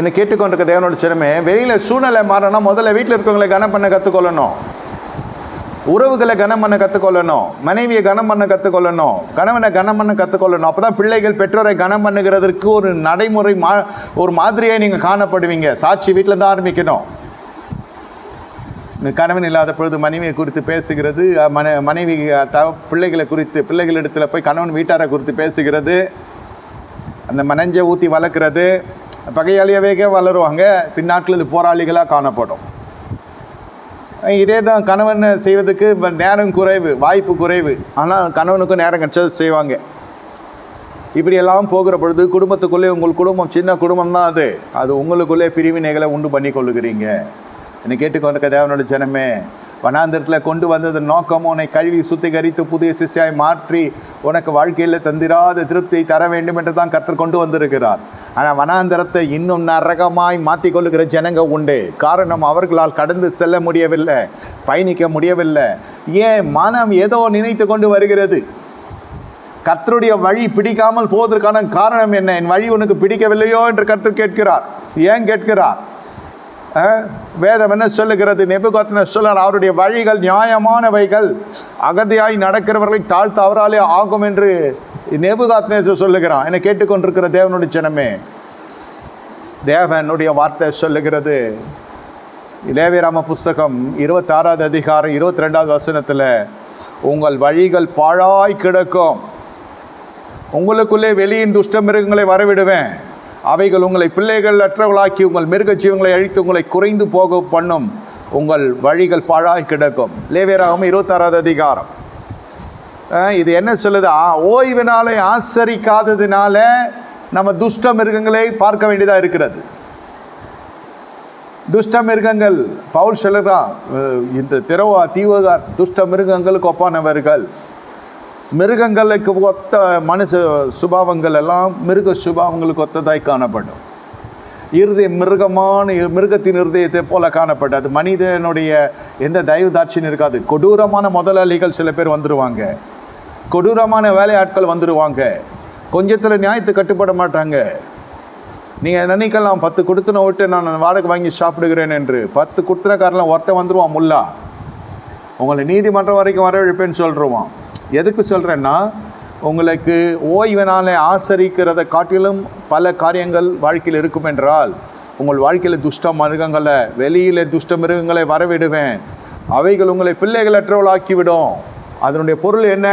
என்னை கேட்டுக்கொண்டிருக்க தேவனோட சிறமே வெளியில் சூழ்நிலை மாறணும் முதல்ல வீட்டில் இருக்கவங்களை கனம் பண்ண கற்றுக்கொள்ளணும் உறவுகளை கனம் பண்ண கற்றுக்கொள்ளணும் மனைவியை கனம் பண்ண கற்றுக்கொள்ளணும் கணவனை கனம் பண்ண கற்றுக்கொள்ளணும் அப்போ தான் பிள்ளைகள் பெற்றோரை கனம் பண்ணுகிறதற்கு ஒரு நடைமுறை மா ஒரு மாதிரியாக நீங்கள் காணப்படுவீங்க. சாட்சி வீட்டில் தான் ஆரம்பிக்கணும். இந்த கணவன் இல்லாத பொழுது மனைவியை குறித்து பேசுகிறது மன மனைவி த பிள்ளைகளை குறித்து பிள்ளைகளிடத்தில் போய் கணவன் வீட்டாரை குறித்து பேசுகிறது. அந்த மனைஞ்சை ஊற்றி வளர்க்குறது. பகையாளியாவே வளருவாங்க. பின்னாட்கள் இது போராளிகளாக காணப்படும். இதே தான் கணவன் செய்வதுக்கு நேரம் குறைவு வாய்ப்பு குறைவு. ஆனால் கணவனுக்கும் நேரம் கிடச்சது செய்வாங்க. இப்படியெல்லாம் போகிற பொழுது குடும்பத்துக்குள்ளே உங்கள் குடும்பம் சின்ன குடும்பம் தான் அது. அது உங்களுக்குள்ளே பிரிவினைகளை உண்டு பண்ணி கொள்ளுகிறீங்க என்னை கேட்டுக்கொண்டிருக்க தேவனோட ஜனமே வனாந்திரத்தில் கொண்டு வந்தது நோக்கம் உன்னை கழுவி சுத்திகரித்து புதிய சிஷ்டியாய் மாற்றி உனக்கு வாழ்க்கையில் தந்திராத திருப்தியை தர வேண்டும் என்று தான் கத்தர் கொண்டு வந்திருக்கிறார். ஆனால் வனாந்திரத்தை இன்னும் நரகமாய் மாற்றி கொள்ளுகிற ஜனங்க உண்டு. காரணம் அவர்களால் கடந்து செல்ல முடியவில்லை பயணிக்க முடியவில்லை. ஏன் மனம் ஏதோ நினைத்து கொண்டு வருகிறது? கர்த்தருடைய வழி பிடிக்காமல் போவதற்கான காரணம் என்ன? என் வழி உனக்கு பிடிக்கவில்லையோ என்று கர்த்தர் கேட்கிறார். ஏன் கேட்கிறார்? வேதம் என்ன சொல்லுகிறது? நெபுகாத்ன சொல்றார் அவருடைய வழிகள் நியாயமானவைகள். அகதியாய் நடக்கிறவர்களை தாழ்த்த அவராலே ஆகும் என்று நெபுகாத்தின சொல்லுகிறான். என்னை கேட்டுக்கொண்டிருக்கிற தேவனுடைய ஜனமே தேவனுடைய வார்த்தை சொல்லுகிறது. இளையராம புஸ்தகம் இருபத்தாறாவது அதிகாரம் இருபத்தி ரெண்டாவது வசனத்தில் உங்கள் வழிகள் பாழாய் கிடக்கும். உங்களுக்குள்ளே வெளியின் துஷ்ட மிருகங்களை வரவிடுவேன். அவைகள் உங்களை பிள்ளைகள் அற்றவளாக்கி உங்கள் மிருக ஜீவங்களை அழித்து உங்களை குறைந்து போக பண்ணும். உங்கள் வழிகள் பாழாய் கிடக்கும். லேவியராகவும் இருபத்தாறாவது அதிகாரம். இது என்ன சொல்லுது? ஆ, ஓய்வினாலே ஆசரிக்காததினால நம்ம துஷ்ட மிருகங்களை பார்க்க வேண்டியதாக இருக்கிறது. துஷ்ட மிருகங்கள் பவுல் சொல்லுறான் இந்த திரவா தீவகார் துஷ்ட மிருகங்களுக்கு ஒப்பானவர்கள். மிருகங்களுக்கு ஒத்த மனுஷ சுபாவங்கள் எல்லாம் மிருக சுபாவங்களுக்கு ஒத்ததாய் காணப்படும். இருதயம் மிருகமான மிருகத்தின் இருதயத்தை போல காணப்படும் அது மனிதனுடைய எந்த தயவு தாட்சியும் இருக்காது. கொடூரமான முதலாளிகள் சில பேர் வந்துடுவாங்க கொடூரமான வேலையாட்கள் வந்துடுவாங்க கொஞ்சத்தில் நியாயத்தை கட்டுப்பட மாட்டாங்க. நீங்கள் நினைக்கலாம். பத்து கொடுத்துன விட்டு நான் வாடகை வாங்கி சாப்பிடுகிறேன் என்று. பத்து கொடுத்துனக்காரெலாம் ஒருத்தன் வந்துடுவான் முல்லா. உங்களை நீதிமன்றம் வரைக்கும் வரவழைப்பேன்னு சொல்லிடுவான் எதுக்கு சொல்கிறேன்னா உங்களுக்கு ஓய்வினாலே ஆசரிக்கிறதை காட்டிலும் பல காரியங்கள் வாழ்க்கையில் இருக்கும் என்றால் உங்கள் வாழ்க்கையில் துஷ்ட மிருகங்களை வெளியில் துஷ்ட மிருகங்களை வரவிடுவேன். அவைகள் உங்களை பிள்ளைகளற்றவளாக்கிவிடும் அதனுடைய பொருள் என்ன?